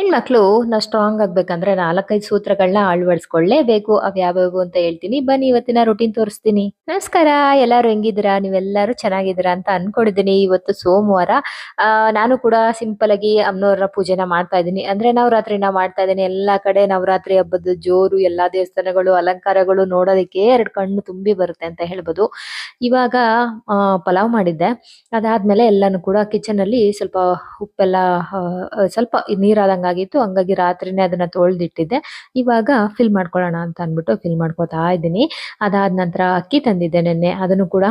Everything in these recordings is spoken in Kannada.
ಹೆಣ್ಮಕ್ಳು ನಾವು ಸ್ಟ್ರಾಂಗ್ ಆಗ್ಬೇಕಂದ್ರೆ ನಾಲ್ಕೈದು ಸೂತ್ರಗಳನ್ನ ಅಳವಡಿಸ್ಕೊಳ್ಳೇಬೇಕು. ಅವ್ ಯಾವ್ಯಾವು ಅಂತ ಹೇಳ್ತೀನಿ. ಬನ್ನಿ ಇವತ್ತಿನ ರುಟೀನ್ ತೋರಿಸ್ತೀನಿ. ನಮಸ್ಕಾರ, ಎಲ್ಲಾರು ಹೆಂಗಿದ್ದೀರಾ? ನೀವೆಲ್ಲರೂ ಚೆನ್ನಾಗಿದ್ದೀರಾ ಅಂತ ಅನ್ಕೊಂಡಿದ್ದೀನಿ ಇವತ್ತು ಸೋಮವಾರ. ನಾನು ಕೂಡ ಸಿಂಪಲ್ ಆಗಿ ಅಮ್ಮನವರ ಪೂಜೆನ ಮಾಡ್ತಾ ಇದ್ದೀನಿ. ಅಂದ್ರೆ ನವರಾತ್ರಿನ ಮಾಡ್ತಾ ಇದ್ದೀನಿ. ಎಲ್ಲಾ ಕಡೆ ನವರಾತ್ರಿ ಹಬ್ಬದ ಜೋರು, ಎಲ್ಲಾ ದೇವಸ್ಥಾನಗಳು, ಅಲಂಕಾರಗಳು ನೋಡೋದಕ್ಕೆ ಎರಡು ಕಣ್ಣು ತುಂಬಿ ಬರುತ್ತೆ ಅಂತ ಹೇಳ್ಬೋದು. ಇವಾಗ ಪಲಾವ್ ಮಾಡಿದ್ದೆ. ಅದಾದ್ಮೇಲೆ ಎಲ್ಲಾನು ಕೂಡ ಕಿಚನ್ ಅಲ್ಲಿ ಸ್ವಲ್ಪ ಉಪ್ಪೆಲ್ಲ ಸ್ವಲ್ಪ ನೀರಾದಂಗ ಆಗಿತ್ತು. ಹಂಗಾಗಿ ರಾತ್ರಿನೇ ಅದನ್ನ ತೊಳ್ದಿಟ್ಟಿದ್ದೆ. ಇವಾಗ ಫಿಲ್ ಮಾಡ್ಕೊಳ್ಳೋಣ ಅಂತ ಅಂದ್ಬಿಟ್ಟು ಫಿಲ್ ಮಾಡ್ಕೊತಾ ಇದ್ದೀನಿ. ಅದಾದ ನಂತರ ಅಕ್ಕಿ ತಂದಿದ್ದೆ ನೆನ್ನೆ. ಅದನ್ನು ಕೂಡ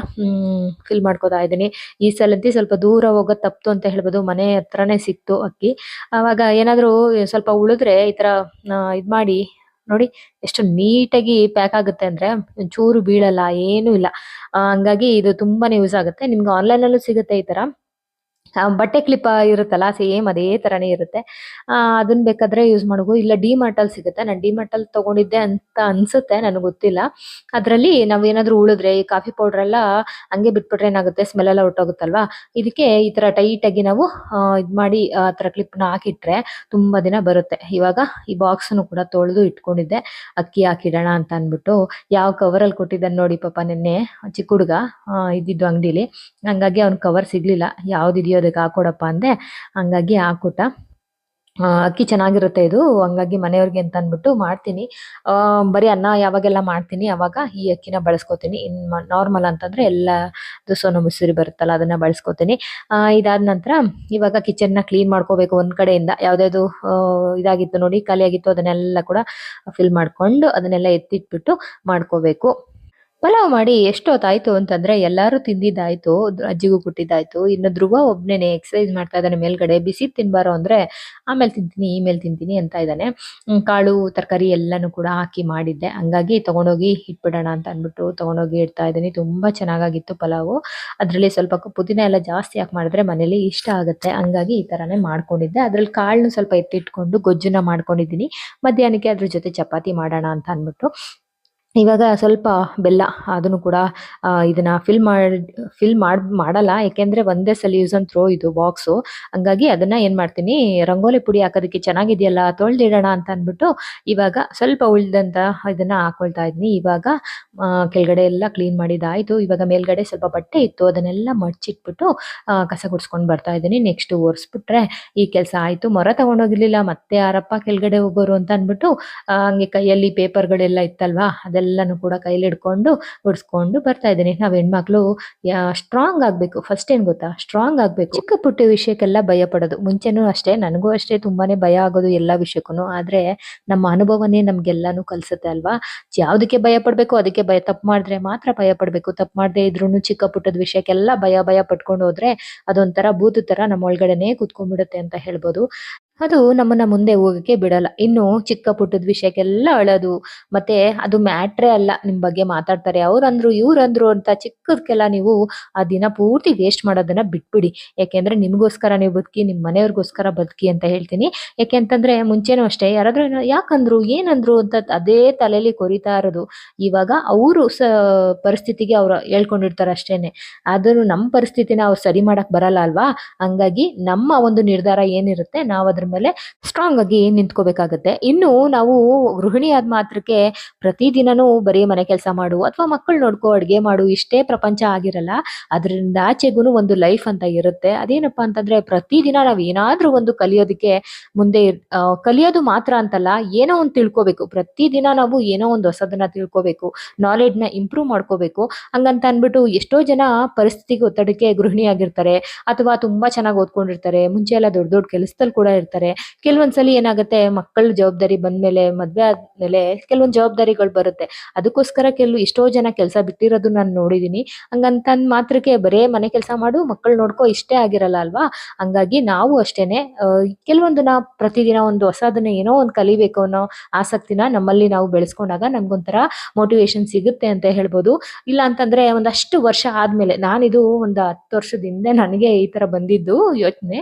ಫಿಲ್ ಮಾಡ್ಕೊತಾ ಇದ್ದೀನಿ. ಈ ಸಲಂತಿ ಸ್ವಲ್ಪ ದೂರ ಹೋಗೋದ್ ತಪ್ತು ಅಂತ ಹೇಳ್ಬೋದು. ಮನೆ ಹತ್ರನೇ ಸಿಕ್ತು ಅಕ್ಕಿ. ಅವಾಗ ಏನಾದರೂ ಸ್ವಲ್ಪ ಉಳಿದ್ರೆ ಈ ತರ ಆ, ಇದ್ ಮಾಡಿ ನೋಡಿ ಎಷ್ಟು ನೀಟಾಗಿ ಪ್ಯಾಕ್ ಆಗುತ್ತೆ ಅಂದ್ರೆ ಚೂರು ಬೀಳಲ್ಲ ಏನೂ ಇಲ್ಲ. ಹಂಗಾಗಿ ಇದು ತುಂಬಾನೇ ಯೂಸ್ ಆಗುತ್ತೆ. ನಿಮ್ಗೆ ಆನ್ಲೈನ್ ಅಲ್ಲೂ ಸಿಗುತ್ತೆ ಈ ತರ ಬಟ್ಟೆ ಕ್ಲಿಪ್ ಇರುತ್ತಲ್ಲ ಸೇಮ್ ಅದೇ ತರನೇ ಇರುತ್ತೆ. ಅದನ್ನ ಬೇಕಾದ್ರೆ ಯೂಸ್ ಮಾಡಬಹುದು ಇಲ್ಲ ಡಿ ಅಲ್ಲಿ ಸಿಗುತ್ತೆ. ನಾನು ಡಿ ಮಾರ್ಟಲ್ ತಗೊಂಡಿದ್ದೆ ಅಂತ ಅನ್ಸುತ್ತೆ, ನನಗೆ ಗೊತ್ತಿಲ್ಲ. ಅದರಲ್ಲಿ ನಾವೇನಾದ್ರೂ ಉಳಿದ್ರೆ, ಈ ಕಾಫಿ ಪೌಡರ್ ಎಲ್ಲ ಹಂಗೆ ಬಿಟ್ಬಿಟ್ರೆ ಏನಾಗುತ್ತೆ? ಸ್ಮೆಲ್ ಎಲ್ಲ ಹೊಟ್ಟೋಗುತ್ತಲ್ವಾ ಇದಕ್ಕೆ ಈ ತರ ಟೈಟ್ ಆಗಿ ನಾವು ಇದು ಮಾಡಿ, ಆ ತರ ಕ್ಲಿಪ್ನ ಹಾಕಿಟ್ರೆ ತುಂಬಾ ದಿನ ಬರುತ್ತೆ. ಇವಾಗ ಈ ಬಾಕ್ಸ್ ಕೂಡ ತೊಳೆದು ಇಟ್ಕೊಂಡಿದ್ದೆ. ಅಕ್ಕಿ ಹಾಕಿಡೋಣ ಅಂತ ಅನ್ಬಿಟ್ಟು ಯಾವ ಕವರ್ ಅಲ್ಲಿ ಕೊಟ್ಟಿದ್ದಾನೆ ನೋಡಿ ಪಾಪ ನಿನ್ನೆ ಚಿಕ್ಕ ಹುಡುಗ ಇದ್ದಿದ್ದು ಅಂಗಡಿಲಿ. ಹಂಗಾಗಿ ಅವ್ನ್ ಕವರ್ ಸಿಗ್ಲಿಲ್ಲ. ಯಾವ್ದಿದೆಯೋ ಅದಕ್ಕೆ ಹಾಕೊಡಪ್ಪ ಅಂದೆ. ಹಂಗಾಗಿ ಹಾಕೊಟ್ಟ. ಅಕ್ಕಿ ಚೆನ್ನಾಗಿರುತ್ತೆ ಇದು. ಹಂಗಾಗಿ ಮನೆಯವ್ರಿಗೆ ಅಂತ ಅಂದ್ಬಿಟ್ಟು ಮಾಡ್ತೀನಿ. ಬರೀ ಅನ್ನ ಯಾವಾಗೆಲ್ಲ ಮಾಡ್ತೀನಿ ಅವಾಗ ಈ ಅಕ್ಕಿನ ಬಳಸ್ಕೊತೀನಿ. ಇನ್ ನಾರ್ಮಲ್ ಅಂತಂದ್ರೆ ಎಲ್ಲ ಸೋನು ಮುಸುರಿ ಬರುತ್ತಲ್ಲ ಅದನ್ನ ಬಳಸ್ಕೊತೀನಿ. ಇದಾದ ನಂತರ ಇವಾಗ ಕಿಚನ್ನ ಕ್ಲೀನ್ ಮಾಡ್ಕೋಬೇಕು ಒಂದ್ ಕಡೆಯಿಂದ. ಯಾವ್ದಾವ್ದು ಆ, ಇದಾಗಿತ್ತು ನೋಡಿ ಖಾಲಿ ಆಗಿತ್ತು ಅದನ್ನೆಲ್ಲ ಕೂಡ ಫಿಲ್ ಮಾಡ್ಕೊಂಡು ಅದನ್ನೆಲ್ಲ ಎತ್ತಿಟ್ಬಿಟ್ಟು ಮಾಡ್ಕೋಬೇಕು. ಪಲಾವ್ ಮಾಡಿ ಎಷ್ಟೊತ್ತಾಯ್ತು ಅಂತಂದ್ರೆ ಎಲ್ಲಾರು ತಿಂದಿದ್ದಾಯ್ತು, ಅಜ್ಜಿಗೂ ಕೊಟ್ಟಿದ್ದಾಯ್ತು. ಇನ್ನು ಧ್ರುವ ಒಬ್ನೇನೆ ಎಕ್ಸರ್ಸೈಸ್ ಮಾಡ್ತಾ ಇದ್ದಾನೆ ಮೇಲ್ಗಡೆ. ಬಿಸಿ ತಿನ್ಬಾರೋ ಅಂದ್ರೆ ಆಮೇಲೆ ತಿಂತೀನಿ ಈಮೇಲೆ ತಿಂತೀನಿ ಅಂತ ಇದ್ದಾನೆ. ಕಾಳು, ತರಕಾರಿ ಎಲ್ಲಾನು ಕೂಡ ಹಾಕಿ ಮಾಡಿದ್ದೆ. ಹಂಗಾಗಿ ತಗೊಂಡೋಗಿ ಇಟ್ಬಿಡೋಣ ಅಂತ ಅಂದ್ಬಿಟ್ಟು ತಗೊಂಡೋಗಿ ಇಡ್ತಾ ಇದ್ದೀನಿ. ತುಂಬಾ ಚೆನ್ನಾಗಾಗಿತ್ತು ಪಲಾವು. ಅದ್ರಲ್ಲಿ ಸ್ವಲ್ಪ ಪುದೀನ ಎಲ್ಲ ಜಾಸ್ತಿ ಹಾಕಿ ಮಾಡಿದ್ರೆ ಮನೇಲಿ ಇಷ್ಟ ಆಗುತ್ತೆ. ಹಂಗಾಗಿ ಈ ತರಾನೇ ಮಾಡ್ಕೊಂಡಿದ್ದೆ. ಅದ್ರಲ್ಲಿ ಕಾಳನ್ನು ಸ್ವಲ್ಪ ಎತ್ತಿಟ್ಕೊಂಡು ಗೊಜ್ಜುನ ಮಾಡ್ಕೊಂಡಿದ್ದೀನಿ. ಮಧ್ಯಾಹ್ನಕ್ಕೆ ಅದ್ರ ಜೊತೆ ಚಪಾತಿ ಮಾಡೋಣ ಅಂತ ಅನ್ಬಿಟ್ಟು ಇವಾಗ ಸ್ವಲ್ಪ ಬೆಲ್ಲ ಅದನ್ನು ಕೂಡ ಇದನ್ನ ಫಿಲ್ ಮಾಡಿ ಫಿಲ್ ಮಾಡ್, ಮಾಡಲ್ಲ. ಯಾಕೆಂದ್ರೆ ಒಂದೇ ಸಲ ಯೂಸ್ ಅಂಡ್ ಥ್ರೋ ಇದು ಬಾಕ್ಸು ಹಂಗಾಗಿ ಅದನ್ನ ಏನ್ ಮಾಡ್ತೀನಿ, ರಂಗೋಲಿ ಪುಡಿ ಹಾಕೋದಕ್ಕೆ ಚೆನ್ನಾಗಿದೆಯಲ್ಲ, ತೊಳೆದಿಡೋಣ ಅಂತ ಅಂದ್ಬಿಟ್ಟು ಇವಾಗ ಸ್ವಲ್ಪ ಉಳ್ದಂತ ಇದನ್ನ ಹಾಕೊಳ್ತಾ ಇದ್ದೀನಿ ಇವಾಗ ಕೆಳಗಡೆ ಎಲ್ಲ ಕ್ಲೀನ್ ಮಾಡಿದಾಯ್ತು. ಇವಾಗ ಮೇಲ್ಗಡೆ ಸ್ವಲ್ಪ ಬಟ್ಟೆ ಇತ್ತು. ಅದನ್ನೆಲ್ಲ ಮಡ್ಚಿಟ್ಬಿಟ್ಟು ಕಸ ಗುಡ್ಸ್ಕೊಂಡ್ ಬರ್ತಾ ಇದ್ದೀನಿ. ನೆಕ್ಸ್ಟ್ ಒರೆಸ್ಬಿಟ್ರೆ ಈ ಕೆಲಸ ಆಯ್ತು. ಮೊರ ತಗೊಂಡೋಗಿರ್ಲಿಲ್ಲ. ಮತ್ತೆ ಯಾರಪ್ಪ ಕೆಳಗಡೆ ಹೋಗೋರು ಅಂತ ಅಂದ್ಬಿಟ್ಟು ಹಂಗೆ ಕೈಯಲ್ಲಿ ಪೇಪರ್ಗಳೆಲ್ಲ ಇತ್ತಲ್ವಾ ಅದೆಲ್ಲನೂ ಕೂಡ ಕೈಲಿ ಹಿಡ್ಕೊಂಡು ಗುಡ್ಸ್ಕೊಂಡು ಬರ್ತಾ ಇದ್ದೀನಿ. ನಾವ್ ಹೆಣ್ಮಕ್ಳು ಸ್ಟ್ರಾಂಗ್ ಆಗ್ಬೇಕು. ಫಸ್ಟ್ ಏನ್ ಗೊತ್ತಾ? ಸ್ಟ್ರಾಂಗ್ ಆಗ್ಬೇಕು. ಚಿಕ್ಕ ಪುಟ್ಟ ವಿಷಯಕ್ಕೆಲ್ಲ ಭಯ ಪಡೋದು. ಮುಂಚೆನೂ ಅಷ್ಟೇ, ನನಗೂ ಅಷ್ಟೇ ತುಂಬಾನೇ ಭಯ ಆಗೋದು ಎಲ್ಲಾ ವಿಷಯಕ್ಕೂ ಆದ್ರೆ ನಮ್ಮ ಅನುಭವನೇ ನಮ್ಗೆಲ್ಲಾನು ಕಲ್ಸುತ್ತೆ ಅಲ್ವಾ? ಯಾವ್ದಕ್ಕೆ ಭಯ ಪಡ್ಬೇಕು, ಅದಕ್ಕೆ ಭಯ. ತಪ್ಪು ಮಾಡಿದ್ರೆ ಮಾತ್ರ ಭಯ ಪಡ್ಬೇಕು. ತಪ್ಪು ಮಾಡದೆ ಇದ್ರೂನು ಚಿಕ್ಕ ಪುಟ್ಟದ ವಿಷಯಕ್ಕೆಲ್ಲ ಭಯ ಭಯ ಪಟ್ಕೊಂಡು ಹೋದ್ರೆ ಅದೊಂಥರ ಬೂತು ತರ ನಮ್ಮ ಒಳಗಡೆನೆ ಕುತ್ಕೊಂಡ್ಬಿಡುತ್ತೆ ಅಂತ ಹೇಳ್ಬೋದು. ಅದು ನಮ್ಮನ್ನ ಮುಂದೆ ಹೋಗಕ್ಕೆ ಬಿಡಲ್ಲ. ಇನ್ನು ಚಿಕ್ಕ ಪುಟ್ಟದ ವಿಷಯಕ್ಕೆಲ್ಲ ಅಳೋದು. ಮತ್ತೆ ಅದು ಮ್ಯಾಟ್ರೇ ಅಲ್ಲ ನಿಮ್ ಬಗ್ಗೆ ಮಾತಾಡ್ತಾರೆ. ಅವ್ರಂದ್ರು, ಇವ್ರಂದ್ರು ಅಂತ ಚಿಕ್ಕದಕ್ಕೆಲ್ಲ ನೀವು ಆ ದಿನ ಪೂರ್ತಿ ವೇಸ್ಟ್ ಮಾಡೋದನ್ನ ಬಿಟ್ಬಿಡಿ. ಯಾಕೆಂದ್ರೆ ನಿಮ್ಗೋಸ್ಕರ ನೀವು ಬದುಕಿ, ನಿಮ್ ಮನೆಯವ್ರಿಗೋಸ್ಕರ ಬದುಕಿ ಅಂತ ಹೇಳ್ತೀನಿ. ಯಾಕೆ ಅಂತಂದ್ರೆ ಮುಂಚೆನೂ ಅಷ್ಟೇ, ಯಾರಾದ್ರೂ ಯಾಕಂದ್ರು, ಏನಂದ್ರು ಅಂತ ಅದೇ ತಲೆಯಲ್ಲಿ ಕೊರಿತಾ ಇರೋದು. ಇವಾಗ ಅವರು ಸ, ಪರಿಸ್ಥಿತಿಗೆ ಅವ್ರು ಹೇಳ್ಕೊಂಡಿರ್ತಾರೆ ಅಷ್ಟೇನೆ. ಆದ್ರೂ ನಮ್ಮ ಪರಿಸ್ಥಿತಿನ ಅವ್ರು ಸರಿ ಮಾಡಕ್ ಬರಲ್ಲ ಅಲ್ವಾ? ಹಂಗಾಗಿ ನಮ್ಮ ಒಂದು ನಿರ್ಧಾರ ಏನಿರುತ್ತೆ, ನಾವು ಅದ್ರ ಮೇಲೆ ಸ್ಟ್ರಾಂಗ್ ಆಗಿ ನಿಂತ್ಕೋಬೇಕಾಗತ್ತೆ. ಇನ್ನು ನಾವು ಗೃಹಿಣಿ ಆದ ಮಾತ್ರಕ್ಕೆ ಪ್ರತಿದಿನನೂ ಬರೀ ಮನೆ ಕೆಲಸ ಮಾಡು ಅಥವಾ ಮಕ್ಕಳು ನೋಡ್ಕೋ, ಅಡ್ಗೆ ಮಾಡು, ಇಷ್ಟೇ ಪ್ರಪಂಚ ಆಗಿರಲ್ಲ. ಅದರಿಂದ ಆಚೆಗೂ ಒಂದು ಲೈಫ್ ಅಂತ ಇರುತ್ತೆ. ಅದೇನಪ್ಪಾ ಅಂತಂದ್ರೆ ಪ್ರತಿದಿನ ನಾವ್ ಏನಾದ್ರೂ ಒಂದು ಕಲಿಯೋದಕ್ಕೆ ಮುಂದೆ ಕಲಿಯೋದು ಮಾತ್ರ ಅಂತಲ್ಲ, ಏನೋ ಒಂದು ತಿಳ್ಕೊಬೇಕು. ಪ್ರತಿದಿನ ನಾವು ಏನೋ ಒಂದು ಹೊಸದನ್ನ ತಿಳ್ಕೊಬೇಕು ನ ಇಂಪ್ರೂವ್ ಮಾಡ್ಕೋಬೇಕು. ಹಂಗಂತ ಅನ್ಬಿಟ್ಟು ಎಷ್ಟೋ ಜನ ಪರಿಸ್ಥಿತಿಗೆ ಒತ್ತಡಕ್ಕೆ ಗೃಹಿಣಿಯಾಗಿರ್ತಾರೆ. ಅಥವಾ ತುಂಬಾ ಚೆನ್ನಾಗಿ ಓದ್ಕೊಂಡಿರ್ತಾರೆ. ಮುಂಚೆ ಎಲ್ಲ ದೊಡ್ಡ ದೊಡ್ಡ ಕೆಲಸದಲ್ಲಿ ಕೂಡ ಇರ್ತಾರೆ. ಕೆಲವೊಂದ್ಸಲಿ ಏನಾಗುತ್ತೆ, ಮಕ್ಕಳ ಜವಾಬ್ದಾರಿ ಬಂದ್ಮೇಲೆ, ಮದ್ವೆ ಆದ್ಮೇಲೆ ಕೆಲವೊಂದು ಜವಾಬ್ದಾರಿಗಳು ಬರುತ್ತೆ. ಅದಕ್ಕೋಸ್ಕರ ಕೆಲವು ಎಷ್ಟೋ ಜನ ಕೆಲಸ ಬಿಟ್ಟಿರೋದು ನಾನು ನೋಡಿದೀನಿ. ಹಂಗಂತ ಮಾತ್ರಕ್ಕೆ ಬರೇ ಮನೆ ಕೆಲಸ ಮಾಡು, ಮಕ್ಕಳು ನೋಡ್ಕೋ, ಇಷ್ಟೇ ಆಗಿರಲ್ಲ ಅಲ್ವಾ? ಹಂಗಾಗಿ ನಾವು ಅಷ್ಟೇನೆ ಕೆಲವೊಂದನ್ನ ಪ್ರತಿದಿನ ಒಂದು ಹೊಸದನ್ನ ಏನೋ ಒಂದು ಕಲಿಬೇಕು ಅನ್ನೋ ಆಸಕ್ತಿನ ನಮ್ಮಲ್ಲಿ ನಾವು ಬೆಳೆಸ್ಕೊಂಡಾಗ ನಮ್ಗೊಂಥರ ಮೋಟಿವೇಶನ್ ಸಿಗುತ್ತೆ ಅಂತ ಹೇಳ್ಬೋದು. ಇಲ್ಲ ಅಂತಂದ್ರೆ ಒಂದಷ್ಟು ವರ್ಷ ಆದ್ಮೇಲೆ, ನಾನಿದು ಒಂದು ಹತ್ತು ವರ್ಷದಿಂದ ನನಗೆ ಈ ತರ ಬಂದಿದ್ದು ಯೋಚನೆ.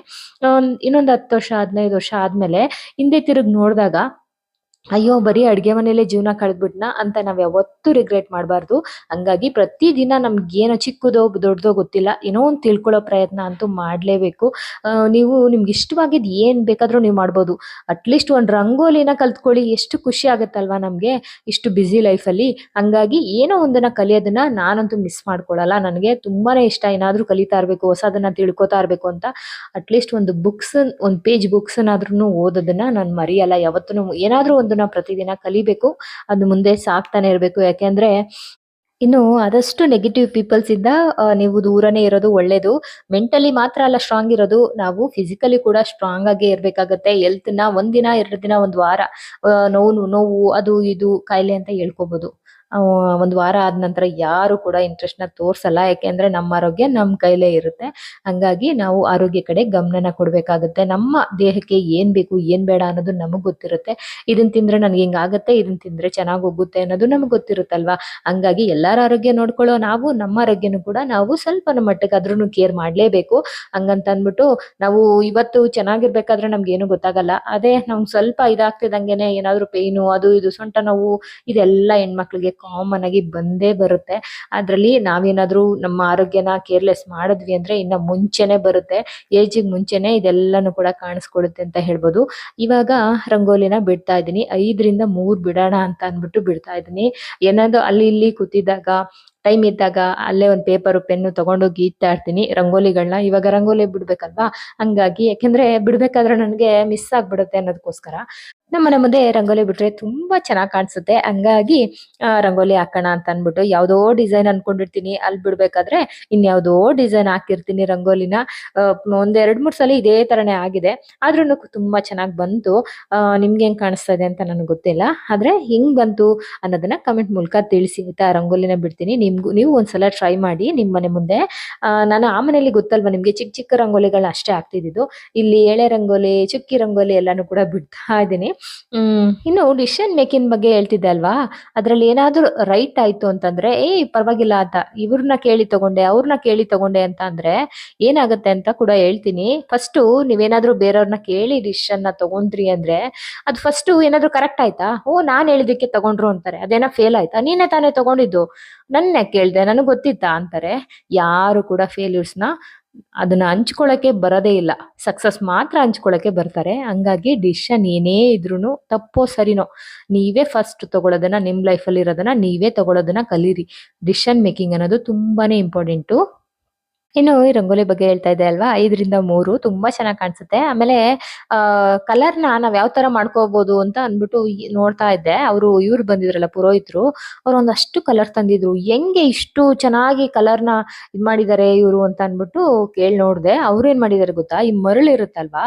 ಇನ್ನೊಂದು ಹತ್ತು ವರ್ಷ ಹದಿನೈದು ವರ್ಷ ಆದ್ಮೇಲೆ ಹಿಂದೆ ತಿರುಗ್ ನೋಡಿದಾಗ ಅಯ್ಯೋ, ಬರೀ ಅಡುಗೆ ಮನೆಯಲ್ಲೇ ಜೀವನ ಕಳೆದ್ಬಿಟ್ನ ಅಂತ ನಾವ್ ಯಾವತ್ತೂ ರಿಗ್ರೆಟ್ ಮಾಡಬಾರ್ದು. ಹಂಗಾಗಿ ಪ್ರತಿದಿನ ನಮ್ಗೆ ಏನೋ ಚಿಕ್ಕದೋ, ದೊಡ್ಡದೋ ಗೊತ್ತಿಲ್ಲ. ಏನೋ ಒಂದು ತಿಳ್ಕೊಳ್ಳೋ ಪ್ರಯತ್ನ ಅಂತೂ ಮಾಡಲೇಬೇಕು. ನೀವು ನಿಮ್ಗೆ ಇಷ್ಟವಾಗಿದ್ದು ಏನ್ ಬೇಕಾದ್ರೂ ನೀವು ಮಾಡ್ಬೋದು. ಅಟ್ಲೀಸ್ಟ್ ಒಂದು ರಂಗೋಲಿನ ಕಲ್ತ್ಕೊಳ್ಳಿ. ಎಷ್ಟು ಖುಷಿ ಆಗುತ್ತಲ್ವಾ ನಮ್ಗೆ? ಇಷ್ಟು ಬ್ಯುಸಿ ಲೈಫಲ್ಲಿ ಹಂಗಾಗಿ ಏನೋ ಒಂದನ್ನ ಕಲಿಯೋದನ್ನ ನಾನಂತೂ ಮಿಸ್ ಮಾಡ್ಕೊಳ್ಳಲ್ಲ ನನಗೆ ತುಂಬಾನೇ ಇಷ್ಟ. ಏನಾದರೂ ಕಲಿತಾ ಇರಬೇಕು, ಹೊಸದನ್ನ ತಿಳ್ಕೊತಾ ಇರಬೇಕು ಅಂತ. ಅಟ್ಲೀಸ್ಟ್ ಒಂದು ಬುಕ್ಸ್ ಒಂದ್ ಪೇಜ್ ಬುಕ್ಸ್ ಓದೋದನ್ನು ನಾನು ಮರೆಯಲ್ಲ. ಯಾವತ್ತೂ ಏನಾದ್ರೂ ಒಂದನ್ನ ಪ್ರತಿದಿನ ಕಲಿಬೇಕು, ಅದು ಮುಂದೆ ಸಾಕ್ತಾನೆ ಇರಬೇಕು. ಯಾಕೆಂದ್ರೆ ಇನ್ನು ಆದಷ್ಟು ನೆಗೆಟಿವ್ ಪೀಪಲ್ಸ್ ಇಂದ ನೀವು ದೂರನೇ ಇರೋದು ಒಳ್ಳೇದು. ಮೆಂಟಲಿ ಮಾತ್ರ ಅಲ್ಲ ಸ್ಟ್ರಾಂಗ್ ಇರೋದು. ನಾವು ಫಿಸಿಕಲಿ ಕೂಡ ಸ್ಟ್ರಾಂಗ್ ಆಗಿ ಇರ್ಬೇಕಾಗತ್ತೆ. ಹೆಲ್ತ್ನ ಒಂದಿನ, ಎರಡು ದಿನ, ಒಂದ್ ವಾರ ನೋವು ನೋವು, ಅದು, ಇದು, ಕಾಯಿಲೆ ಅಂತ ಹೇಳ್ಕೋಬಹುದು ಒಂದ್ ವಾರ ಆದ ನಂತರ ಯಾರು ಕೂಡ ಇಂಟ್ರೆಸ್ಟ್ನ ತೋರ್ಸಲ್ಲ. ಯಾಕೆಂದ್ರೆ ನಮ್ಮ ಆರೋಗ್ಯ ನಮ್ ಕೈಲೇ ಇರುತ್ತೆ. ಹಂಗಾಗಿ ನಾವು ಆರೋಗ್ಯ ಕಡೆ ಗಮನನ ಕೊಡ್ಬೇಕಾಗತ್ತೆ. ನಮ್ಮ ದೇಹಕ್ಕೆ ಏನ್ ಬೇಕು, ಏನ್ ಬೇಡ ಅನ್ನೋದು ನಮಗ್ ಗೊತ್ತಿರುತ್ತೆ. ಇದನ್ ತಿಂದ್ರೆ ನನ್ಗೆ ಹಿಂಗಾಗತ್ತೆ ಇದನ್ ತಿಂದ್ರೆ ಚೆನ್ನಾಗ್ ಹೋಗುತ್ತೆ ಅನ್ನೋದು ನಮಗ್ ಗೊತ್ತಿರುತ್ತಲ್ವಾ? ಹಂಗಾಗಿ ಎಲ್ಲಾರ ಆರೋಗ್ಯ ನೋಡ್ಕೊಳ್ಳೋ ನಾವು, ನಮ್ಮ ಆರೋಗ್ಯನೂ ಕೂಡ ನಾವು ಸ್ವಲ್ಪ ನಮ್ಮ ಮಟ್ಟಕ್ಕಾದ್ರೂ ಕೇರ್ ಮಾಡ್ಲೇಬೇಕು. ಹಂಗಂತ ಅಂದ್ಬಿಟ್ಟು ನಾವು ಇವತ್ತು ಚೆನ್ನಾಗಿರ್ಬೇಕಾದ್ರೆ ನಮ್ಗೆ ಏನು ಗೊತ್ತಾಗಲ್ಲ. ಅದೇ ನಮ್ಗೆ ಸ್ವಲ್ಪ ಇದಾಗ್ತಿದಂಗೆನೆ ಏನಾದ್ರು ಪೇನು, ಅದು ಇದು, ಸೊಂಟ ನೋವು, ಇದೆಲ್ಲ ಹೆಣ್ಮಕ್ಳಿಗೆ ಕಾಮನ್ ಆಗಿ ಬಂದೇ ಬರುತ್ತೆ. ಅದ್ರಲ್ಲಿ ನಾವೇನಾದ್ರೂ ನಮ್ಮ ಆರೋಗ್ಯನ ಕೇರ್ಲೆಸ್ ಮಾಡಿದ್ವಿ ಅಂದ್ರೆ ಇನ್ನ ಮುಂಚೆನೆ ಬರುತ್ತೆ. ಏಜಿಗೆ ಮುಂಚೆನೆ ಇದೆಲ್ಲಾನು ಕೂಡ ಕಾಣಿಸ್ಕೊಳ್ಳುತ್ತೆ ಅಂತ ಹೇಳ್ಬೋದು. ಇವಾಗ ರಂಗೋಲಿನ ಬಿಡ್ತಾ ಇದ್ದೀನಿ. ಐದರಿಂದ ಮೂರ್ ಬಿಡೋಣ ಅಂತ ಅಂದ್ಬಿಟ್ಟು ಬಿಡ್ತಾ ಇದ್ದೀನಿ. ಏನಾದ್ರು ಅಲ್ಲಿ ಇಲ್ಲಿ ಕೂತಿದ್ದಾಗ ಟೈಮ್ ಇದ್ದಾಗ ಅಲ್ಲೇ ಒಂದ್ ಪೇಪರ್ ಪೆನ್ನು ತಗೊಂಡು ಗೀತಾ ಇರ್ತೀನಿ ರಂಗೋಲಿಗಳನ್ನ ಇವಾಗ ರಂಗೋಲಿ ಬಿಡ್ಬೇಕಲ್ವಾ? ಹಂಗಾಗಿ, ಯಾಕೆಂದ್ರೆ ಬಿಡ್ಬೇಕಾದ್ರೆ ನನಗೆ ಮಿಸ್ ಆಗ್ಬಿಡುತ್ತೆ ಅನ್ನೋದಕ್ಕೋಸ್ಕರ ನಮ್ಮನೆ ಮುಂದೆ ರಂಗೋಲಿ ಬಿಟ್ರೆ ತುಂಬಾ ಚೆನ್ನಾಗಿ ಕಾಣಿಸುತ್ತೆ. ಹಂಗಾಗಿ ರಂಗೋಲಿ ಹಾಕೋಣ ಅಂತ ಅನ್ಬಿಟ್ಟು ಯಾವ್ದೋ ಡಿಸೈನ್ ಅನ್ಕೊಂಡಿರ್ತೀನಿ. ಅಲ್ಲಿ ಬಿಡ್ಬೇಕಾದ್ರೆ ಇನ್ಯಾವುದೋ ಡಿಸೈನ್ ಹಾಕಿರ್ತೀನಿ ರಂಗೋಲಿನ. ಒಂದೆರಡು ಮೂರ್ ಸಲ ಇದೇ ತರನೇ ಆಗಿದೆ. ಆದ್ರೂ ತುಂಬಾ ಚೆನ್ನಾಗಿ ಬಂತು. ನಿಮ್ಗೆ ಹೆಂಗ್ ಕಾಣಿಸ್ತಾ ಇದೆ ಅಂತ ನನಗೆ ಗೊತ್ತಿಲ್ಲ. ಆದ್ರೆ ಹೆಂಗ್ ಬಂತು ಅನ್ನೋದನ್ನ ಕಮೆಂಟ್ ಮೂಲಕ ತಿಳಿಸಿ ಆಯ್ತಾ? ರಂಗೋಲಿನ ಬಿಡ್ತೀನಿ. ನಿಮ್ಗೂ, ನೀವು ಒಂದ್ಸಲ ಟ್ರೈ ಮಾಡಿ ನಿಮ್ ಮನೆ ಮುಂದೆ. ನಾನು ಆ ಮನೆಯಲ್ಲಿ ಗೊತ್ತಲ್ವಾ ನಿಮ್ಗೆ ಚಿಕ್ಕ ಚಿಕ್ಕ ರಂಗೋಲಿಗಳನ್ನ ಅಷ್ಟೇ ಆಗ್ತಿದ್ದು ಇಲ್ಲಿ ಎಳೆ ರಂಗೋಲಿ, ಚುಕ್ಕಿ ರಂಗೋಲಿ ಎಲ್ಲಾನು ಕೂಡ ಬಿಡ್ತಾ ಇದ್ದೀನಿ. ಇನ್ನು ಡಿಸಿಷನ್ ಮೇಕಿಂಗ್ ಬಗ್ಗೆ ಹೇಳ್ತಿದ್ದೆ ಅಲ್ವಾ? ಅದ್ರಲ್ಲಿ ಏನಾದ್ರೂ ರೈಟ್ ಆಯ್ತು ಅಂತಂದ್ರೆ, ಏ, ಪರವಾಗಿಲ್ಲ ಅಂತ. ಇವ್ರನ್ನ ಕೇಳಿ ತಗೊಂಡೆ ಅವ್ರನ್ನ ಕೇಳಿ ತಗೊಂಡೆ ಅಂತ ಅಂದ್ರೆ ಏನಾಗತ್ತೆ ಅಂತ ಕೂಡ ಹೇಳ್ತೀನಿ. ಫಸ್ಟ್ ನೀವೇನಾದ್ರೂ ಬೇರೆಯವ್ರನ್ನ ಕೇಳಿ ಡಿಸಿಷನ್ನ ತಗೊಂಡ್ರಿ ಅಂದ್ರೆ, ಅದು ಫಸ್ಟ್ ಏನಾದ್ರೂ ಕರೆಕ್ಟ್ ಆಯ್ತಾ? ಓ, ನಾನ್ ಹೇಳಿದಕ್ಕೆ ತಗೊಂಡ್ರು ಅಂತಾರೆ. ಅದೇನೋ ಫೇಲ್ ಆಯ್ತಾ? ನೀನೇ ತಾನೇ ತಗೊಂಡಿದ್ದು. ನನ್ನ ಕೇಳ್ದೆ, ನನಗೆ ಗೊತ್ತಿತ್ತಾ? ಅಂತಾರೆ. ಯಾರು ಕೂಡ ಫೇಲ್ಯೂರ್ಸ್ನ ಅದನ್ನ ಹಂಚ್ಕೊಳಕ್ಕೆ ಬರದೇ ಇಲ್ಲ. ಸಕ್ಸಸ್ ಮಾತ್ರ ಹಂಚ್ಕೊಳ್ಳೋಕ್ಕೆ ಬರ್ತಾರೆ. ಹಂಗಾಗಿ ಡಿಸಿಷನ್ ಏನೇ ಇದ್ರೂ ತಪ್ಪೋ ಸರಿನೋ, ನೀವೇ ಫಸ್ಟ್ ತಗೊಳ್ಳೋದನ್ನ ನಿಮ್ಮ ಲೈಫಲ್ಲಿ ಇರೋದನ್ನ ನೀವೇ ತಗೊಳ್ಳೋದನ್ನ ಕಲೀರಿ. ಡಿಸಿಷನ್ ಮೇಕಿಂಗ್ ಅನ್ನೋದು ತುಂಬಾನೇ ಇಂಪಾರ್ಟೆಂಟು ಇನ್ನು ಈ ರಂಗೋಲಿ ಬಗ್ಗೆ ಹೇಳ್ತಾ ಇದ್ದೆ ಅಲ್ವಾ? ಐದರಿಂದ ಮೂರು ತುಂಬಾ ಚೆನ್ನಾಗಿ ಕಾಣಿಸುತ್ತೆ. ಆಮೇಲೆ, ಆ ನ ನಾವ್ ಯಾವ ತರ ಮಾಡ್ಕೋಬಹುದು ಅಂತ ಅಂದ್ಬಿಟ್ಟು ನೋಡ್ತಾ ಇದ್ದೆ. ಅವರು, ಇವ್ರು ಬಂದಿದ್ರಲ್ಲ ಪುರೋಹಿತರು ಅವ್ರು ಒಂದಷ್ಟು ಕಲರ್ ತಂದಿದ್ರು. ಹೆಂಗೆ ಇಷ್ಟು ಚೆನ್ನಾಗಿ ಕಲರ್ನ ಇದ್ ಮಾಡಿದ್ದಾರೆ ಇವರು ಅಂತ ಅಂದ್ಬಿಟ್ಟು ಕೇಳಿ ನೋಡ್ದೆ. ಅವ್ರು ಏನ್ ಮಾಡಿದಾರೆ ಗೊತ್ತಾ? ಈ ಮರಳು ಇರುತ್ತಲ್ವಾ?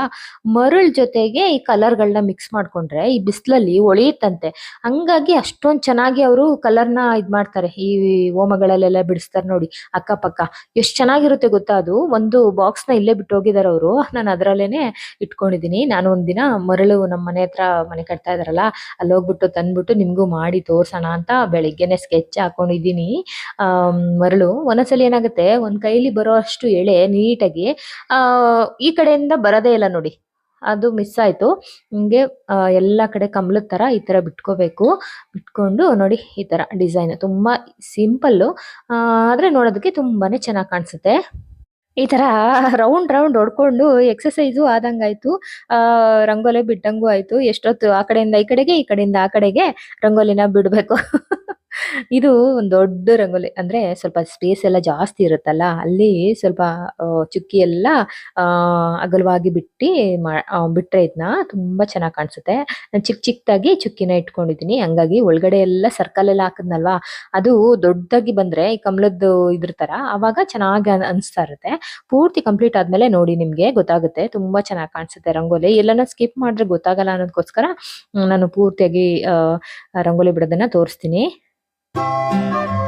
ಮರಳ್ ಜೊತೆಗೆ ಈ ಕಲರ್ ಕಲರ್ಗಳನ್ನ ಮಿಕ್ಸ್ ಮಾಡ್ಕೊಂಡ್ರೆ ಈ ಬಿಸಿಲಲ್ಲಿ ಒಳಿಯುತ್ತಂತೆ. ಹಂಗಾಗಿ ಅಷ್ಟೊಂದ್ ಚೆನ್ನಾಗಿ ಅವರು ಕಲರ್ನ ಇದ್ ಮಾಡ್ತಾರೆ. ಈ ಹೋಮಗಳಲ್ಲೆಲ್ಲ ಬಿಡಿಸ್ತಾರೆ ನೋಡಿ, ಅಕ್ಕಪಕ್ಕ. ಎಷ್ಟ್ ಚೆನ್ನಾಗಿರುತ್ತೆ ಗೊತ್ತಾ ಅದು? ಒಂದು ಬಾಕ್ಸ್ನ ಇಲ್ಲೇ ಬಿಟ್ಟು ಹೋಗಿದಾರೆ ಅವರು. ನಾನು ಅದ್ರಲ್ಲೇನೆ ಇಟ್ಕೊಂಡಿದೀನಿ. ನಾನು ಒಂದಿನ ಮರಳು ನಮ್ಮ ಮನೆ ಹತ್ರ ಮನೆ ಕಟ್ತಾ ಇದಾರಲ್ಲ, ಅಲ್ಲಿ ಹೋಗ್ಬಿಟ್ಟು ತಂದ್ಬಿಟ್ಟು ನಿಮ್ಗೂ ಮಾಡಿ ತೋರ್ಸೋಣ ಅಂತ ಬೆಳಿಗ್ಗೆನೆ ಸ್ಕೆಚ್ ಹಾಕೊಂಡಿದೀನಿ. ಆ ಮರಳು ಒಂದೊಂದ್ಸಲಿ ಏನಾಗುತ್ತೆ? ಒಂದ್ ಕೈಲಿ ಬರೋ ಅಷ್ಟು ಎಳೆ ನೀಟಾಗಿ, ಆ, ಈ ಕಡೆಯಿಂದ ಬರೋದೇ ಇಲ್ಲ ನೋಡಿ. ಅದು ಮಿಸ್ ಆಯ್ತು. ಹಿಂಗೆ ಎಲ್ಲ ಕಡೆ ಕಮಲದ ತರ ಈ ತರ ಬಿಟ್ಕೋಬೇಕು. ಬಿಟ್ಕೊಂಡು ನೋಡಿ ಈ ತರ ಡಿಸೈನ್ ತುಂಬಾ ಸಿಂಪಲ್ ಆದ್ರೆ ನೋಡೋದಕ್ಕೆ ತುಂಬಾನೇ ಚೆನ್ನಾಗಿ ಕಾಣಿಸುತ್ತೆ. ಈ ತರ ರೌಂಡ್ ರೌಂಡ್ ಹೊಡ್ಕೊಂಡು ಎಕ್ಸಸೈಸು ಆದಂಗಾಯ್ತು ರಂಗೋಲಿ ಬಿಟ್ಟಂಗೂ ಆಯ್ತು. ಎಷ್ಟೊತ್ತು ಆ ಕಡೆಯಿಂದ ಈ ಕಡೆಗೆ, ಈ ಕಡೆಯಿಂದ ಆ ಕಡೆಗೆ ರಂಗೋಲಿನ ಬಿಡ್ಬೇಕು. ಇದು ಒಂದು ದೊಡ್ಡ ರಂಗೋಲಿ. ಅಂದ್ರೆ ಸ್ವಲ್ಪ ಸ್ಪೇಸ್ ಎಲ್ಲ ಜಾಸ್ತಿ ಇರುತ್ತಲ್ಲ, ಅಲ್ಲಿ ಸ್ವಲ್ಪ ಚುಕ್ಕಿ ಎಲ್ಲ ಅಗಲವಾಗಿ ಬಿಟ್ಟಿ ಬಿಟ್ರೆ ಇದನ್ನ ತುಂಬಾ ಚೆನ್ನಾಗಿ ಕಾಣಿಸುತ್ತೆ. ನಾನು ಚಿಕ್ಕ ಚಿಕ್ಕದಾಗಿ ಚುಕ್ಕಿನ ಇಟ್ಕೊಂಡಿದೀನಿ ಹಂಗಾಗಿ ಒಳಗಡೆ ಎಲ್ಲ ಸರ್ಕಲ್ ಎಲ್ಲ ಹಾಕದ್ನಲ್ವಾ, ಅದು ದೊಡ್ಡದಾಗಿ ಬಂದ್ರೆ ಈ ಕಮಲದ್ದು ಇದ್ರ ತರ ಅವಾಗ ಚೆನ್ನಾಗಿ ಅನ್- ಅನ್ಸ್ತಾ ಇರುತ್ತೆ. ಪೂರ್ತಿ ಕಂಪ್ಲೀಟ್ ಆದ್ಮೇಲೆ ನೋಡಿ ನಿಮ್ಗೆ ಗೊತ್ತಾಗುತ್ತೆ. ತುಂಬಾ ಚೆನ್ನಾಗಿ ಕಾಣಿಸುತ್ತೆ ರಂಗೋಲಿ. ಎಲ್ಲನ ಸ್ಕಿಪ್ ಮಾಡಿದ್ರೆ ಗೊತ್ತಾಗಲ್ಲ ಅನ್ನೋದಕ್ಕೋಸ್ಕರ ನಾನು ಪೂರ್ತಿಯಾಗಿ ರಂಗೋಲಿ ಬಿಡೋದನ್ನ ತೋರಿಸ್ತೀನಿ. Thank you.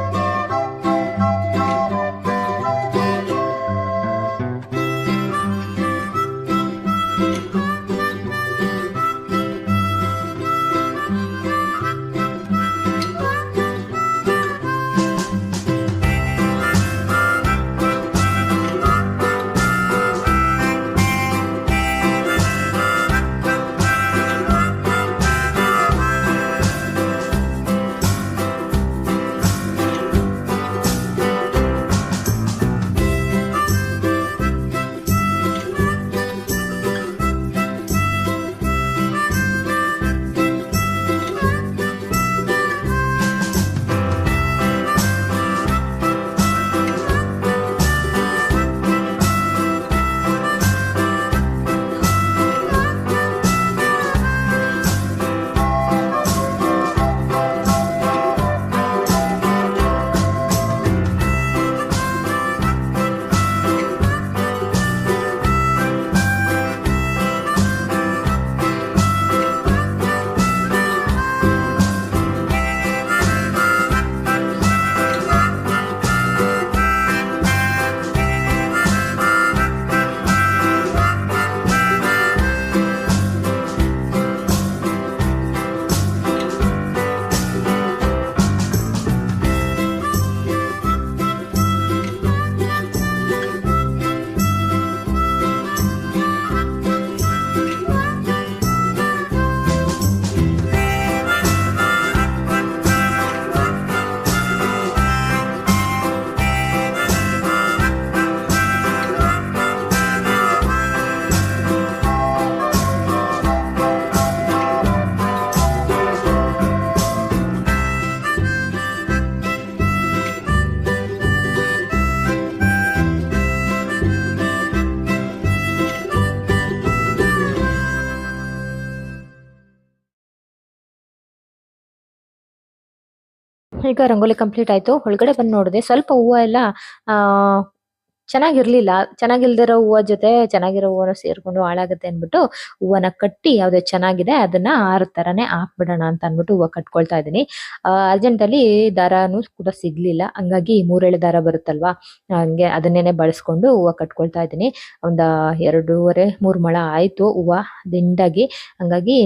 ಈಗ ರಂಗೋಲಿ ಕಂಪ್ಲೀಟ್ ಆಯ್ತು. ಒಳಗಡೆ ಬಂದು ನೋಡಿದೆ, ಸ್ವಲ್ಪ ಹೂವು ಎಲ್ಲ ಚೆನ್ನಾಗಿರ್ಲಿಲ್ಲ. ಚೆನ್ನಾಗಿಲ್ದಿರೋ ಹೂವ ಜೊತೆ ಚೆನ್ನಾಗಿರೋ ಹೂವನ ಸೇರ್ಕೊಂಡು ಹಾಳಾಗುತ್ತೆ ಅಂದ್ಬಿಟ್ಟು ಹೂವನ ಕಟ್ಟಿ ಯಾವ್ದು ಚೆನ್ನಾಗಿದೆ ಅದನ್ನ ಆರ ತರನೇ ಹಾಕ್ಬಿಡೋಣ ಅಂತ ಅಂದ್ಬಿಟ್ಟು ಹೂವ ಕಟ್ಕೊಳ್ತಾ ಇದ್ದೀನಿ. ಅರ್ಜೆಂಟ್ ಅಲ್ಲಿ ದಾರನು ಕೂಡ ಸಿಗ್ಲಿಲ್ಲ. ಹಂಗಾಗಿ ಮೂರೆಳೆ ದಾರ ಬರುತ್ತಲ್ವಾ, ಹಂಗೆ ಅದನ್ನೇನೆ ಬಳಸ್ಕೊಂಡು ಹೂವ ಕಟ್ಕೊಳ್ತಾ ಇದೀನಿ ಒಂದ, ಎರಡೂವರೆ, ಮೂರ್ ಮೊಳ ಆಯ್ತು ಹೂವ, ದಿಂಡಾಗಿ. ಹಂಗಾಗಿ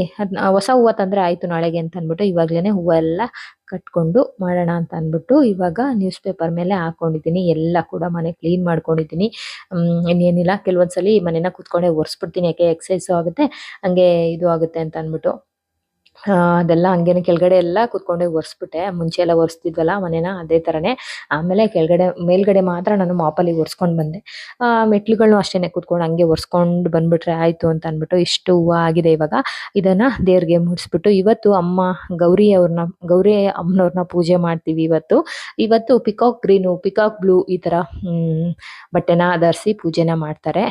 ಹೊಸ ಹೂವ ತಂದ್ರೆ ಆಯ್ತು ನಾಳೆಗೆ ಅಂತ ಅಂದ್ಬಿಟ್ಟು ಇವಾಗ್ಲೇನೆ ಹೂವ ಎಲ್ಲ ಕಟ್ಕೊಂಡು ಮಾಡೋಣ ಅಂತ ಅಂದ್ಬಿಟ್ಟು ಇವಾಗ ನ್ಯೂಸ್ ಪೇಪರ್ ಮೇಲೆ ಹಾಕೊಂಡಿದ್ದೀನಿ. ಎಲ್ಲ ಕೂಡ ಮನೆ ಕ್ಲೀನ್ ಮಾಡ್ಕೊಂಡಿದ್ದೀನಿ. ಇನ್ನೇನಿಲ್ಲ. ಕೆಲವೊಂದ್ಸಲಿ ಮನೇನ ಕೂತ್ಕೊಂಡೆ ಒರೆಸ್ಬಿಡ್ತೀನಿ. ಯಾಕೆ ಎಕ್ಸಸೈಸು ಆಗುತ್ತೆ, ಹಂಗೆ ಇದು ಆಗುತ್ತೆ ಅಂತ ಅಂದ್ಬಿಟ್ಟು. ಅದೆಲ್ಲ ಹಂಗೇನೆ ಕೆಳಗಡೆ ಎಲ್ಲ ಕೂತ್ಕೊಂಡೆ ಒರೆಸ್ಬಿಟ್ಟೆ. ಮುಂಚೆ ಎಲ್ಲ ಒರೆಸ್ತಿದ್ವಲ್ಲ ಮನೇನ ಅದೇ ತರನೇ. ಆಮೇಲೆ ಕೆಳಗಡೆ, ಮೇಲ್ಗಡೆ ಮಾತ್ರ ನಾನು ಮಾಪಲ್ಲಿ ಒರೆಸ್ಕೊಂಡು ಬಂದೆ. ಮೆಟ್ಲುಗಳನ್ನು ಅಷ್ಟೇನೆ ಕುತ್ಕೊಂಡು ಹಂಗೆ ಒರೆಸ್ಕೊಂಡು ಬಂದ್ಬಿಟ್ರೆ ಆಯ್ತು ಅಂತ ಅಂದ್ಬಿಟ್ಟು ಇಷ್ಟು ಹೂವು ಆಗಿದೆ ಇವಾಗ. ಇದನ್ನ ದೇವ್ರಿಗೆ ಮುಡಿಸ್ಬಿಟ್ಟು ಇವತ್ತು ಅಮ್ಮ ಗೌರಿ ಅವ್ರನ್ನ, ಗೌರಿ ಅಮ್ಮನವ್ರನ್ನ ಪೂಜೆ ಮಾಡ್ತೀವಿ ಇವತ್ತು. ಇವತ್ತು ಪಿಕಾಕ್ ಗ್ರೀನು, ಪಿಕಾಕ್ ಬ್ಲೂ ಈ ಹ್ಮ್, ಬಟ್ಟೆನ ಧರಿಸಿ ಪೂಜೆನ ಮಾಡ್ತಾರೆ.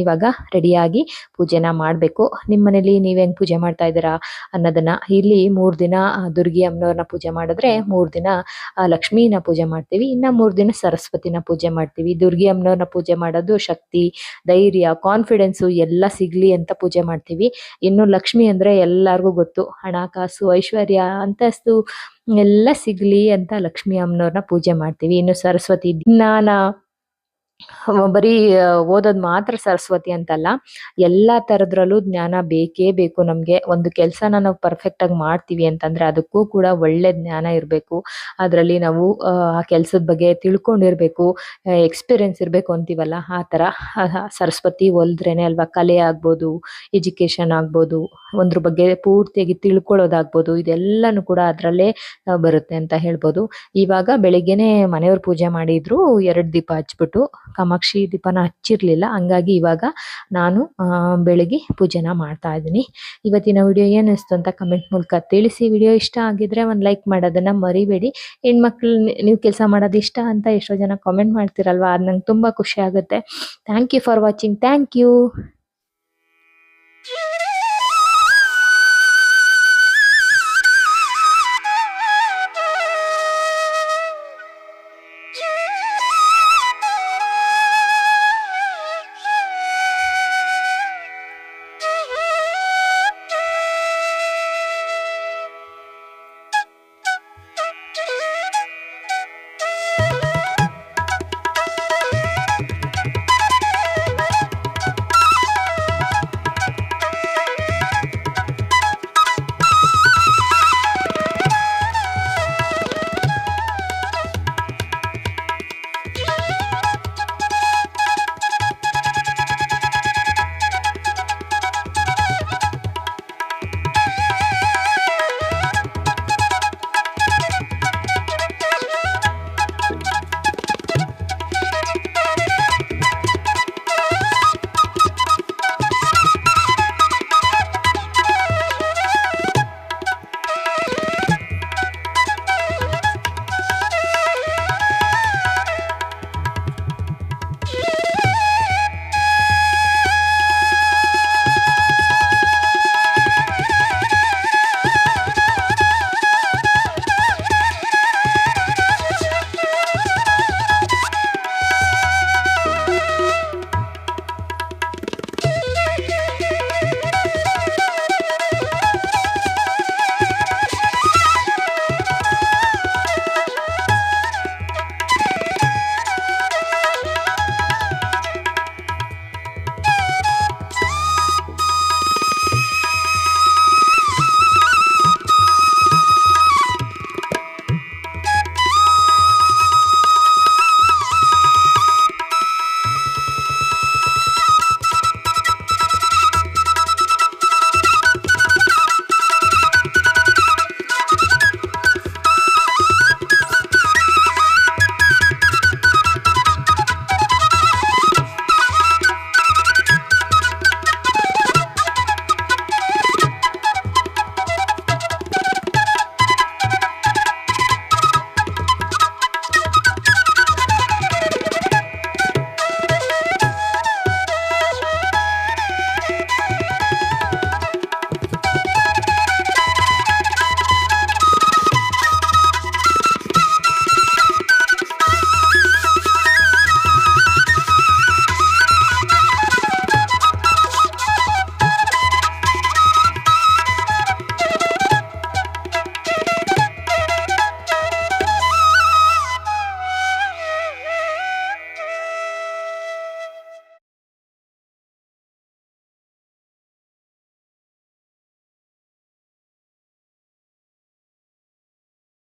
ಇವಾಗ ರೆಡಿಯಾಗಿ ಪೂಜೆನ ಮಾಡಬೇಕು. ನಿಮ್ಮ ಮನೇಲಿ ನೀವ್ ಹೆಂಗ್ ಪೂಜೆ ಮಾಡ್ತಾ ಇದ್ದೀರಾ ಅನ್ನೋದನ್ನ ಇಲ್ಲಿ ಮೂರ್ ದಿನ ದುರ್ಗಿ ಅಮ್ಮನವ್ರನ್ನ ಪೂಜೆ ಮಾಡಿದ್ರೆ ಮೂರ್ ದಿನ ಲಕ್ಷ್ಮೀನ ಪೂಜೆ ಮಾಡ್ತೀವಿ. ಇನ್ನ ಮೂರ್ ದಿನ ಸರಸ್ವತಿನ ಪೂಜೆ ಮಾಡ್ತೀವಿ. ದುರ್ಗಿ ಅಮ್ಮನವ್ರನ್ನ ಪೂಜೆ ಮಾಡೋದು ಶಕ್ತಿ, ಧೈರ್ಯ ಕಾನ್ಫಿಡೆನ್ಸು ಎಲ್ಲ ಸಿಗ್ಲಿ ಅಂತ ಪೂಜೆ ಮಾಡ್ತೀವಿ. ಇನ್ನು ಲಕ್ಷ್ಮಿ ಅಂದ್ರೆ ಎಲ್ಲಾರ್ಗೂ ಗೊತ್ತು. ಹಣಕಾಸು ಐಶ್ವರ್ಯ ಅಂತಸ್ತು ಎಲ್ಲ ಸಿಗ್ಲಿ ಅಂತ ಲಕ್ಷ್ಮಿ ಅಮ್ಮನವ್ರನ್ನ ಪೂಜೆ ಮಾಡ್ತೀವಿ. ಇನ್ನು ಸರಸ್ವತಿ ಜ್ಞಾನ ಬರೀ ಓದೋದು ಮಾತ್ರ ಸರಸ್ವತಿ ಅಂತಲ್ಲ. ಎಲ್ಲಾ ತರದ್ರಲ್ಲೂ ಜ್ಞಾನ ಬೇಕೇ ಬೇಕು ನಮ್ಗೆ. ಒಂದು ಕೆಲಸನ ನಾವು ಪರ್ಫೆಕ್ಟ್ ಆಗಿ ಮಾಡ್ತೀವಿ ಅಂತಂದ್ರೆ ಅದಕ್ಕೂ ಕೂಡ ಒಳ್ಳೆ ಜ್ಞಾನ ಇರ್ಬೇಕು. ಅದ್ರಲ್ಲಿ ನಾವು ಆ ಕೆಲಸದ ಬಗ್ಗೆ ತಿಳ್ಕೊಂಡಿರ್ಬೇಕು. ಎಕ್ಸ್ಪೀರಿಯನ್ಸ್ ಇರ್ಬೇಕು ಅಂತೀವಲ್ಲ ಆ ಆ, ಸರಸ್ವತಿ ಒಲ್ದ್ರೇನೆ ಅಲ್ವಾ ಕಲೆ ಆಗ್ಬೋದು ಎಜುಕೇಶನ್ ಆಗ್ಬೋದು ಒಂದ್ರ ಬಗ್ಗೆ ಪೂರ್ತಿಯಾಗಿ ತಿಳ್ಕೊಳ್ಳೋದಾಗ್ಬೋದು ಇದೆಲ್ಲನೂ ಕೂಡ ಅದ್ರಲ್ಲೇ ಬರುತ್ತೆ ಅಂತ ಹೇಳ್ಬೋದು. ಇವಾಗ ಬೆಳಿಗ್ಗೆನೆ ಮನೆಯವ್ರ ಪೂಜೆ ಮಾಡಿದ್ರು ಎರಡ್ ದೀಪ ಹಚ್ಬಿಟ್ಟು ಕಾಮಾಕ್ಷಿ ದೀಪನ ಹಚ್ಚಿರ್ಲಿಲ್ಲ. ಹಂಗಾಗಿ ಇವಾಗ ನಾನು ಬೆಳಗ್ಗೆ ಪೂಜೆನ ಮಾಡ್ತಾ ಇದ್ದೀನಿ. ಇವತ್ತಿನ ವಿಡಿಯೋ ಏನಿಸ್ತು ಅಂತ ಕಮೆಂಟ್ ಮೂಲಕ ತಿಳಿಸಿ. ವಿಡಿಯೋ ಇಷ್ಟ ಆಗಿದ್ರೆ ಒಂದು ಲೈಕ್ ಮಾಡೋದನ್ನ ಮರಿಬೇಡಿ. ಹೆಣ್ಮಕ್ಳು ನೀವು ಕೆಲಸ ಮಾಡೋದು ಇಷ್ಟ ಅಂತ ಎಷ್ಟೋ ಜನ ಕಾಮೆಂಟ್ ಮಾಡ್ತಿರಲ್ವಾ? ಅದು ನಂಗೆ ತುಂಬ ಖುಷಿ ಆಗುತ್ತೆ. Thank you for watching thank you